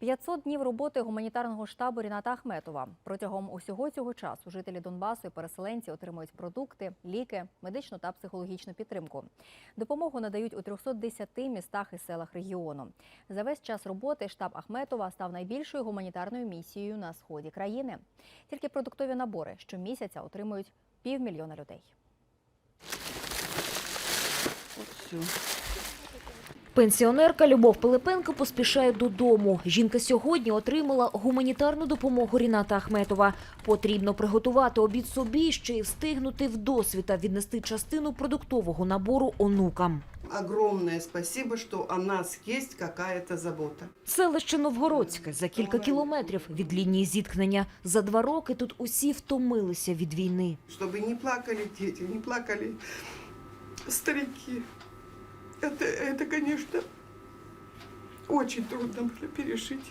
500 днів роботи гуманітарного штабу Ріната Ахметова. Протягом усього цього часу жителі Донбасу і переселенці отримують продукти, ліки, медичну та психологічну підтримку. Допомогу надають у 310 містах і селах регіону. За весь час роботи штаб Ахметова став найбільшою гуманітарною місією на сході країни. Тільки продуктові набори щомісяця отримують півмільйона людей. Пенсіонерка Любов Пилипенко поспішає додому. Жінка сьогодні отримала гуманітарну допомогу Ріната Ахметова. Потрібно приготувати обід собі, ще й встигнути вдосвіта віднести частину продуктового набору онукам. Огромное спасибо, что о нас есть какая-то забота. Селище Новгородське за кілька кілометрів від лінії зіткнення. За два роки тут усі втомилися від війни. Чтобы не плакали дети, не плакали старики Это, это конечно, очень трудно было пережить.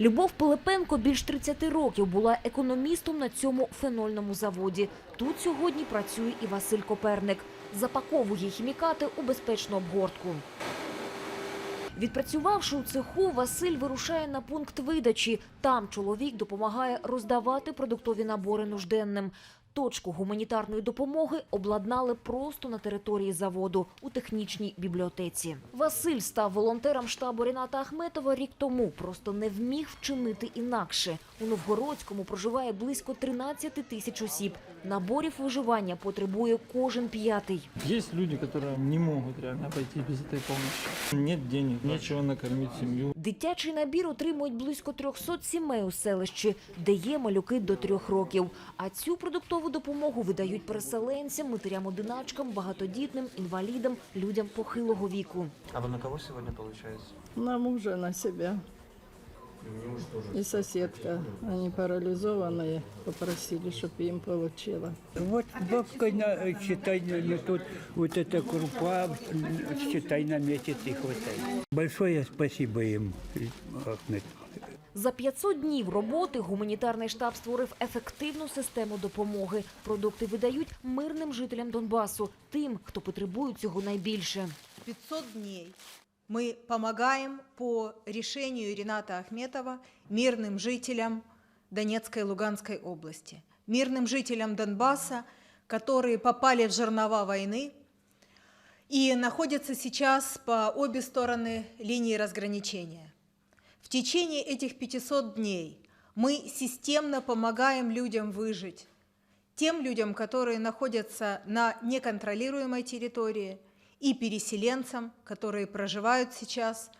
Любов Пилипенко більш 30 років була економістом на цьому фенольному заводі. Тут сьогодні працює і Василь Коперник. Запаковує хімікати у безпечну обгортку. Відпрацювавши у цеху, Василь вирушає на пункт видачі. Там чоловік допомагає роздавати продуктові набори нужденним. Точку гуманітарної допомоги обладнали просто на території заводу у технічній бібліотеці. Василь став волонтером штабу Ріната Ахметова рік тому. Просто не вміг вчинити інакше. У Новгородському проживає близько 13 тисяч осіб. Наборів виживання потребує кожен п'ятий. Есть люди, которые не могут реально обойти без этой помощи. Нет денег, нечего накормить семью. Дитячий набір отримують близько 300 сімей у селищі, де є малюки до трьох років. А цю продуктову допомогу видають переселенцям, матерям-одиначкам, багатодітним, інвалідам, людям похилого віку. А вы на кого сегодня получается? На мужа, на себя. И соседка. Они парализованные. Попросили, чтобы им получила. Вот бабка, на, считай, на, на тут вот эта крупа, м, считай, на месяц и хватает. Большое спасибо им, Ахмед. За 500 днів роботи гуманітарний штаб створив ефективну систему допомоги. Продукти видають мирним жителям Донбасу, тим, хто потребує цього найбільше. 500 дней мы помогаем по решению Рената Ахметова мирным жителям Донецкой и Луганской области, мирным жителям Донбасса, которые попали в жернова войны и находятся сейчас по обе стороны линии разграничения. В течение этих 500 дней мы системно помогаем людям выжить, тем людям, которые находятся на неконтролируемой территории, и переселенцам, которые проживают сейчас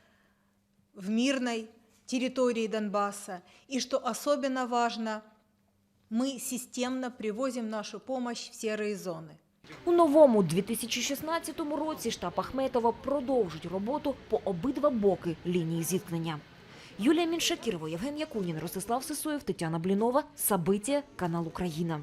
в мирной территории Донбасса. И что особенно важно, мы системно привозим нашу помощь в серые зоны. У новому 2016 році штаб Ахметова продовжить роботу по обидва боки лінії зіткнення. Юлія Міншакірова, Євген Якунін, Ростислав Сисоєв, Тетяна Блінова, Сабиття, канал Україна.